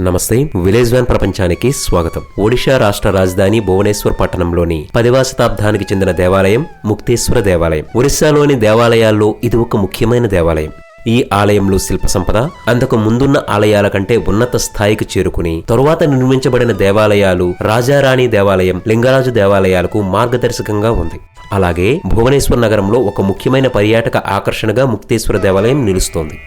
నమస్తే village van ప్రపంచానికి స్వాగతం. ఒడిషా రాష్ట్ర రాజధాని భువనేశ్వర్ పట్టణంలోని పదివ శతాబ్దానికి చెందిన దేవాలయం ముక్తేశ్వర దేవాలయం. ఒరిస్సాలోని దేవాలయాల్లో ఇది ఒక ముఖ్యమైన దేవాలయం. ఈ ఆలయంలో శిల్ప సంపద అంతకు ముందున్న ఆలయాల కంటే ఉన్నత స్థాయికి చేరుకుని తరువాత నిర్మించబడిన దేవాలయాలు రాజారాణి దేవాలయం లింగరాజు దేవాలయాలకు మార్గదర్శకంగా ఉంది. అలాగే భువనేశ్వర్ నగరంలో ఒక ముఖ్యమైన పర్యాటక ఆకర్షణగా ముక్తేశ్వర దేవాలయం నిలుస్తోంది.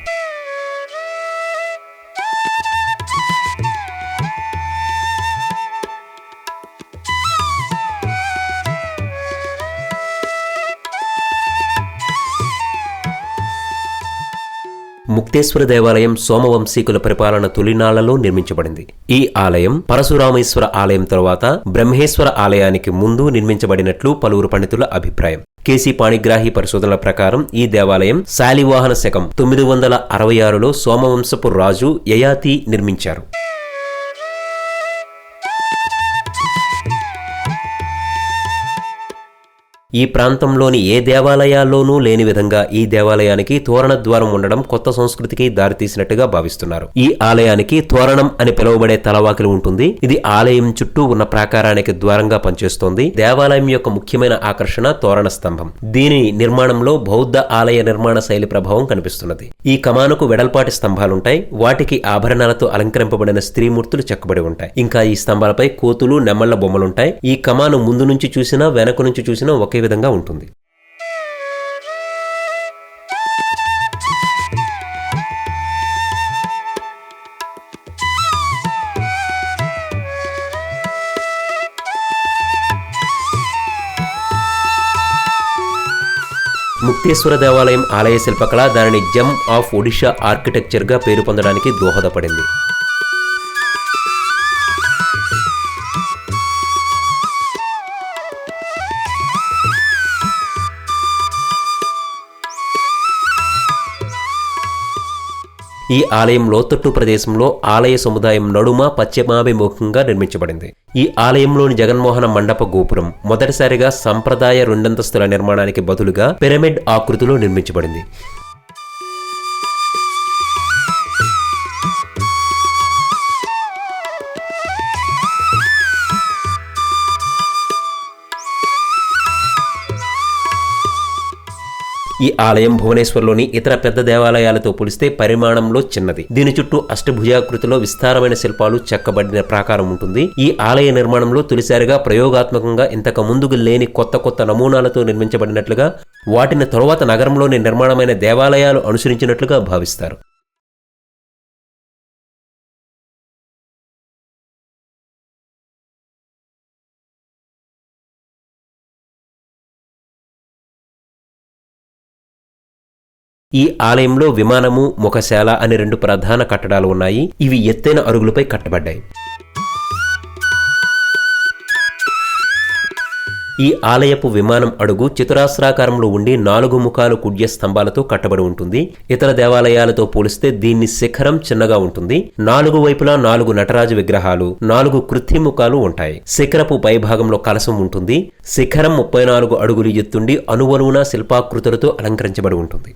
ముక్తేశ్వర దేవాలయం సోమవంశీకుల పరిపాలన తొలినాళ్ళలో నిర్మించబడింది. ఈ ఆలయం పరశురామేశ్వర ఆలయం తరువాత బ్రహ్మేశ్వర ఆలయానికి ముందు నిర్మించబడినట్లు పలువురు పండితుల అభిప్రాయం. కేసీ పాణిగ్రాహి పరిశోధనల ప్రకారం ఈ దేవాలయం శాలివాహన శకం తొమ్మిది వందల అరవై ఆరులో సోమవంశపు రాజు యయాతి నిర్మించారు. ఈ ప్రాంతంలోని ఏ దేవాలయాల్లోనూ లేని విధంగా ఈ దేవాలయానికి తోరణ ద్వారం ఉండడం కొత్త సంస్కృతికి దారితీసినట్టుగా భావిస్తున్నారు. ఈ ఆలయానికి తోరణం అని పిలువబడే తలవాకిలు ఉంటుంది. ఇది ఆలయం చుట్టూ ఉన్న ప్రాకారానికి ద్వారంగా పనిచేస్తోంది. దేవాలయం యొక్క ముఖ్యమైన ఆకర్షణ తోరణ స్తంభం. దీని నిర్మాణంలో బౌద్ధ ఆలయ నిర్మాణ శైలి ప్రభావం కనిపిస్తున్నది. ఈ కమానుకు వెడల్పాటి స్తంభాలుంటాయి. వాటికి ఆభరణాలతో అలంకరింపబడిన స్త్రీమూర్తులు చెక్కబడి ఉంటాయి. ఇంకా ఈ స్తంభాలపై కోతులు నెమళ్ళ బొమ్మలుంటాయి. ఈ కమాను ముందు నుంచి చూసినా వెనక నుంచి చూసినా ఒకే విధంగా ఉంటుంది. ముక్తేశ్వర దేవాలయం ఆలయ శిల్పకళ దానిని జమ్ ఆఫ్ ఒడిషా ఆర్కిటెక్చర్గా పేరు పొందడానికి దోహదపడింది. ఈ ఆలయం లోతట్టు ప్రదేశంలో ఆలయ సముదాయం నడుమ పశ్చిమాభిముఖంగా నిర్మించబడింది. ఈ ఆలయంలోని జగన్మోహన మండప గోపురం మొదటిసారిగా సంప్రదాయ రెండంతస్తుల నిర్మాణానికి బదులుగా పిరమిడ్ ఆకృతిలో నిర్మించబడింది. ఈ ఆలయం భువనేశ్వర్లోని ఇతర పెద్ద దేవాలయాలతో పోలిస్తే పరిమాణంలో చిన్నది. దీని చుట్టూ అష్టభుజాకృతిలో విస్తారమైన శిల్పాలు చెక్కబడిన ప్రాకారం ఉంటుంది. ఈ ఆలయ నిర్మాణంలో తొలిసారిగా ప్రయోగాత్మకంగా ఇంతకు ముందుకు లేని కొత్త కొత్త నమూనాలతో నిర్మించబడినట్లుగా వాటిని తరువాత నగరంలోని నిర్మాణమైన దేవాలయాలు అనుసరించినట్లుగా భావిస్తారు. ఈ ఆలయంలో విమానము ముఖశాల అనే రెండు ప్రధాన కట్టడాలు ఉన్నాయి. ఇవి ఎత్తైన అరుగులపై కట్టబడ్డాయి. ఈ ఆలయపు విమానం అడుగు చతురాస్రాకారంలో ఉండి నాలుగు ముఖాలు కుడ్య స్తంభాలతో కట్టబడి ఉంటుంది. ఇతర దేవాలయాలతో పోలిస్తే దీన్ని శిఖరం చిన్నగా ఉంటుంది. నాలుగు వైపులా నాలుగు నటరాజు విగ్రహాలు నాలుగు కృత్రిముఖాలు ఉంటాయి. శిఖరపు పైభాగంలో కలసం ఉంటుంది. శిఖరం ముప్పై నాలుగు అడుగులు ఎత్తుండి అనువనువున శిల్పాకృతులతో అలంకరించబడి ఉంటుంది.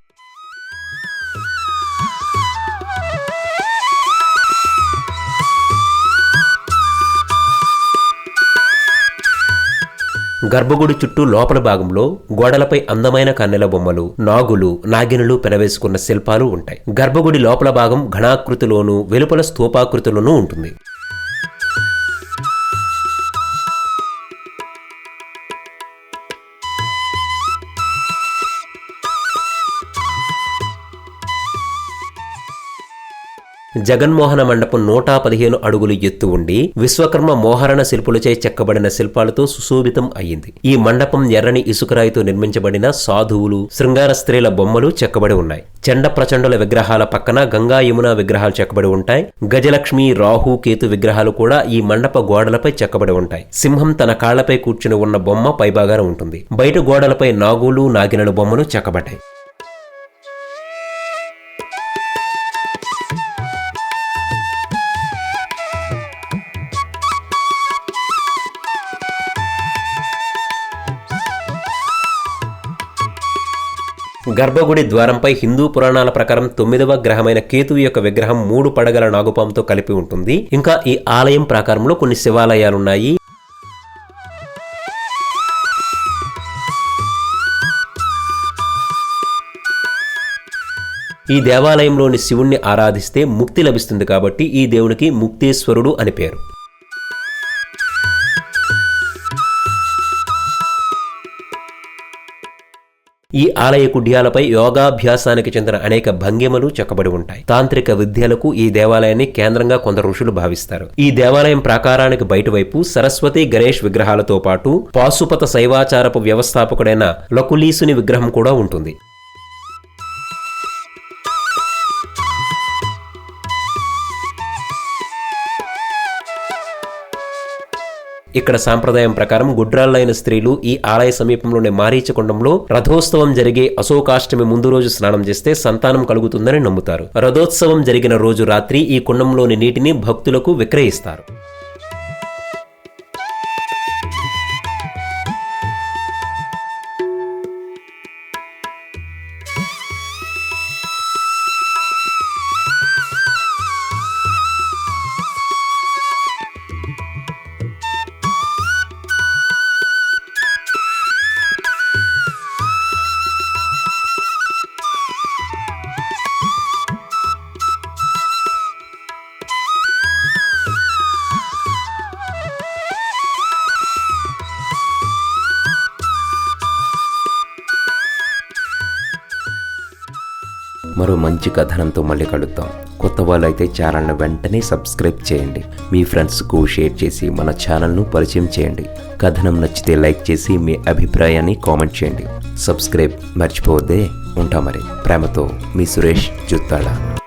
గర్భగుడి చుట్టూ లోపల భాగంలో గోడలపై అందమైన కన్నెల బొమ్మలు నాగులు నాగినులు పెనవేసుకున్న శిల్పాలు ఉంటాయి. గర్భగుడి లోపల భాగం ఘనాకృతిలోనూ వెలుపల స్థూపాకృతిలోనూ ఉంటుంది. జగన్మోహన మండపం నూట పదిహేను అడుగులు ఎత్తు ఉండి విశ్వకర్మ మోహరణ శిల్పులచే చెక్కబడిన శిల్పాలతో సుశోభితం అయ్యింది. ఈ మండపం ఎర్రని ఇసుకరాయితో నిర్మించబడిన సాధువులు శృంగార స్త్రీల బొమ్మలు చెక్కబడి ఉన్నాయి. చండ ప్రచండుల విగ్రహాల పక్కన గంగా యమున విగ్రహాలు చెక్కబడి ఉంటాయి. గజలక్ష్మి రాహు కేతు విగ్రహాలు కూడా ఈ మండప గోడలపై చెక్కబడి ఉంటాయి. సింహం తన కాళ్ళపై కూర్చుని ఉన్న బొమ్మ పైభాగాన ఉంటుంది. బయట గోడలపై నాగులు నాగినలు బొమ్మలు చెక్కబడ్డాయి. గర్భగుడి ద్వారంపై హిందూ పురాణాల ప్రకారం తొమ్మిదవ గ్రహమైన కేతువు యొక్క విగ్రహం మూడు పడగల నాగుపాముతో కలిపి ఉంటుంది. ఇంకా ఈ ఆలయం ప్రాకారంలో కొన్ని శివాలయాలున్నాయి. ఈ దేవాలయంలోని శివుణ్ణి ఆరాధిస్తే ముక్తి లభిస్తుంది కాబట్టి ఈ దేవునికి ముక్తేశ్వరుడు అని పేరు. ఈ ఆలయ కుడ్యాలపై యోగాభ్యాసానికి చెందిన అనేక భంగిమలు చెక్కబడి ఉంటాయి. తాంత్రిక విద్యలకు ఈ దేవాలయాన్ని కేంద్రంగా కొందరు ఋషులు భావిస్తారు. ఈ దేవాలయం ప్రాకారానికి బయటవైపు సరస్వతి గణేష్ విగ్రహాలతో పాటు పాశుపత శైవాచారపు వ్యవస్థాపకుడైన లకులీసుని విగ్రహం కూడా ఉంటుంది. ఇక్కడ సాంప్రదాయం ప్రకారం గుడ్రాళ్ళైన స్త్రీలు ఈ ఆలయ సమీపంలోని మారీచకొండంలో రథోత్సవం జరిగే అశోకాష్టమి ముందు రోజు స్నానం చేస్తే సంతానం కలుగుతుందని నమ్ముతారు. రథోత్సవం జరిగిన రోజు రాత్రి ఈ కుండంలోని నీటిని భక్తులకు విక్రయిస్తారు. మరో మంచి కథనంతో మళ్ళీ కలుద్దాం. కొత్త వాళ్ళైతే ఛానల్ను వెంటనే సబ్స్క్రైబ్ చేయండి. మీ ఫ్రెండ్స్కు షేర్ చేసి మన ఛానల్ను పరిచయం చేయండి. కథనం నచ్చితే లైక్ చేసి మీ అభిప్రాయాన్ని కామెంట్ చేయండి. సబ్స్క్రైబ్ మర్చిపోవద్దే. ఉంటా మరి. ప్రేమతో మీ సురేష్ జుత్తాడ.